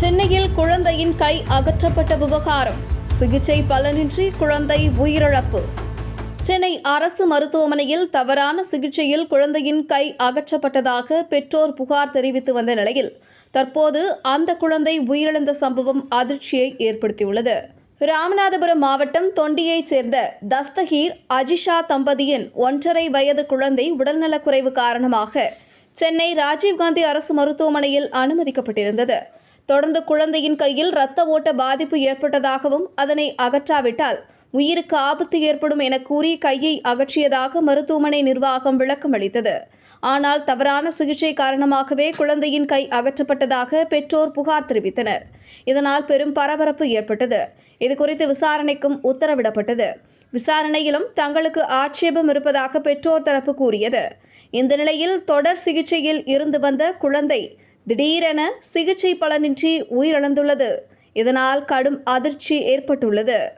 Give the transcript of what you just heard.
சென்னையில் குழந்தையின் கை அகற்றப்பட்ட விவகாரம். சிகிச்சை பலனின்றி குழந்தை உயிரிழப்பு. சென்னை அரசு மருத்துவமனையில் தவறான சிகிச்சையில் குழந்தையின் கை அகற்றப்பட்டதாக பெற்றோர் புகார் தெரிவித்து வந்த நிலையில் தற்போது அந்த குழந்தை உயிரிழந்த சம்பவம் அதிர்ச்சியை ஏற்படுத்தியுள்ளது. ராமநாதபுரம் மாவட்டம் தொண்டியைச் சேர்ந்த தஸ்தகீர் அஜிஷா தம்பதியின் ஒன்றரை வயது குழந்தை உடல்நலக்குறைவு காரணமாக சென்னை ராஜீவ்காந்தி அரசு மருத்துவமனையில் அனுமதிக்கப்பட்டிருந்தது. தொடர்ந்து குழந்தையின் கையில் இரத்த ஓட்ட பாதிப்பு ஏற்பட்டதாகவும் அதனை அகற்றாவிட்டால் உயிருக்கு ஆபத்து ஏற்படும் என கூறி கையை அகற்றியதாக மருத்துவமனை நிர்வாகம் விளக்கம் அளித்தது. ஆனால் தவறான சிகிச்சை காரணமாகவே குழந்தையின் கை அகற்றப்பட்டதாக பெற்றோர் புகார் தெரிவித்தனர். இதனால் பெரும் பரபரப்பு ஏற்பட்டது. இதுகுறித்து விசாரணைக்கும் உத்தரவிடப்பட்டது. விசாரணையிலும் தங்களுக்கு ஆட்சேபம் இருப்பதாக பெற்றோர் தரப்பு கூறியது. இந்த நிலையில் தொடர் சிகிச்சையில் இருந்து வந்த குழந்தை திடீரென சிகிச்சை பலனின்றி உயிரிழந்துள்ளது. இதனால் கடும் அதிர்ச்சி ஏற்பட்டுள்ளது.